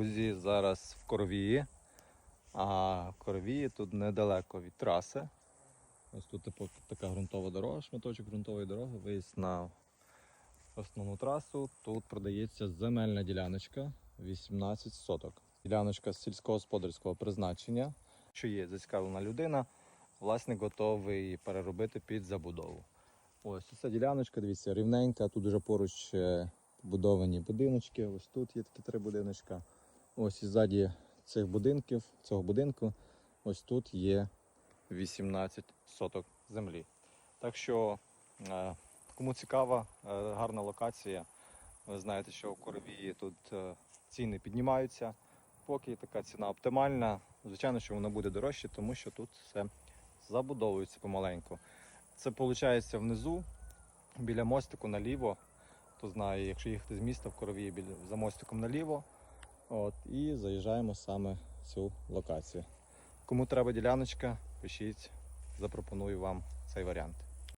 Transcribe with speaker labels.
Speaker 1: Друзі, зараз в Коровії. А в Коровії тут недалеко від траси. Ось тут типу, така ґрунтова дорога, шматочок ґрунтової дороги, виїзд на основну трасу. Тут продається земельна діляночка 18 соток. Діляночка сільськогосподарського призначення. Що є зацікавлена людина, власник готовий переробити під забудову. Ось ця діляночка, дивіться, рівненька. Тут вже поруч е, побудовані будиночки. Ось тут є такі три будиночка. Ось і ззаді цих будинків, цього будинку, ось тут є 18 соток землі. Так що, е, кому цікава, е, гарна локація. Ви знаєте, що в Коровії тут е, ціни піднімаються. Поки така ціна оптимальна. Звичайно, що вона буде дорожче, тому що тут все забудовується помаленьку. Це виходить внизу, біля мостику наліво. Хто знає, якщо їхати з міста в Коровії біля, за мостиком наліво. От, і заїжджаємо саме в цю локацію. Кому треба діляночка, пишіть, запропоную вам цей варіант.